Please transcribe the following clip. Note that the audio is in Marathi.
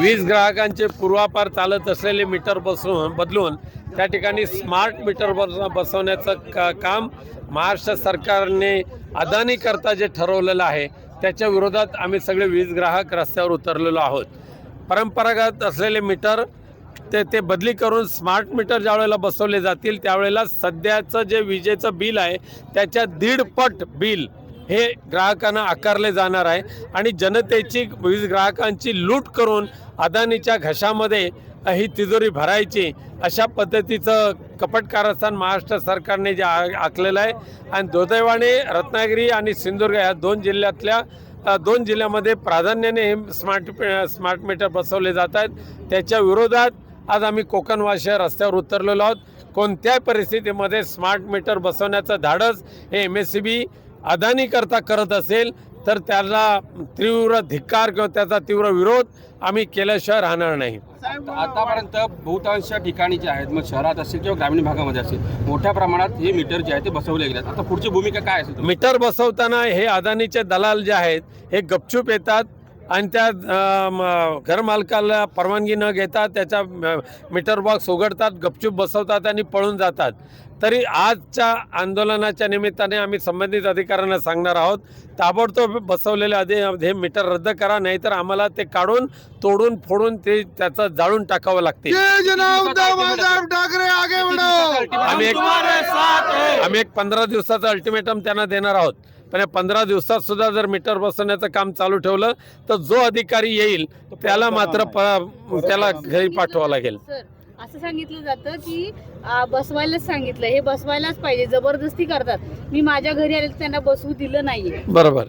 वीज ग्राहकांचे पूर्वापार चालत असलेले मीटर बसवून बदलून त्या ठिकाणी स्मार्ट मीटर बस बसवण्याचं का काम महाराष्ट्र सरकारने अदानीकरता जे ठरवलेलं आहे त्याच्या विरोधात आम्ही सगळे वीज ग्राहक रस्त्यावर उतरलेलो आहोत. परंपरागत असलेले मीटर ते ते बदली करून स्मार्ट मीटर ज्यावेळेला बसवले जातील त्यावेळेला सध्याचं जे विजेचं बिल आहे त्याच्या दीडपट बिल हे ग्राहकांना आकारले जाणार आहे आणि जनतेची वीज ग्राहकांची लूट करून अदानीच्या घशामध्ये ही तिजोरी भरायची अशा पद्धतीचं कपट कारस्थान महाराष्ट्र सरकारने जे आखलेलं आहे. आणि दुर्दैवाने रत्नागिरी आणि सिंधुदुर्ग या दोन जिल्ह्यातल्या दोन जिल्ह्यामध्ये प्राधान्याने हे स्मार्ट स्मार्ट मीटर बसवले जात आहेत. त्याच्या विरोधात आज आम्ही कोकणवासी रस्त्यावर उतरलेलो आहोत. कोणत्याही परिस्थितीमध्ये स्मार्ट मीटर बसवण्याचं धाडस हे एम एस सी बी अदानीकरता करत असेल तर त्याला तीव्र धिक्कार किंवा त्याचा तीव्र विरोध आम्ही केल्याशिवाय राहणार नाही. आतापर्यंत बहुतांश ठिकाणी जे आहेत मग शहरात असेल किंवा ग्रामीण भागामध्ये असेल मोठ्या प्रमाणात हे मीटर जे आहे ते बसवले गेले. आता पुढची भूमिका काय असेल मीटर बसवताना हे अदानीचे दलाल जे आहेत हे गपचूप येतात. आणि त्या घरमालकाला परवानगी न घेता त्याच्या अ, मीटर बॉक्स उघडतात गपचूप बसवतात आणि पळून जातात. तरी आजच्या आंदोलनाच्या निमित्ताने आम्ही संबंधित अधिकाऱ्यांना सांगणार आहोत ताबडतोब बसवलेले आधी हे मीटर रद्द करा नाहीतर आम्हाला ते काढून तोडून फोडून ते त्याचं जाळून टाकावं लागतील. आम्ही एक आम्ही एक पंधरा दिवसाचं अल्टिमेटम त्यांना देणार आहोत. पण या पंधरा दिवसात सुद्धा जर मीटर बसवण्याचं काम चालू ठेवलं तर जो अधिकारी येईल त्याला मात्र प- त्याला घरी पाठवावं लागेल. सर असं सांगितलं जातं की आ, बसवायलाच सांगितलं. हे बसवायलाच पाहिजे जबरदस्ती करतात. मी माझ्या घरी आले तर त्यांना बसवू दिलं नाहीये. बरोबर.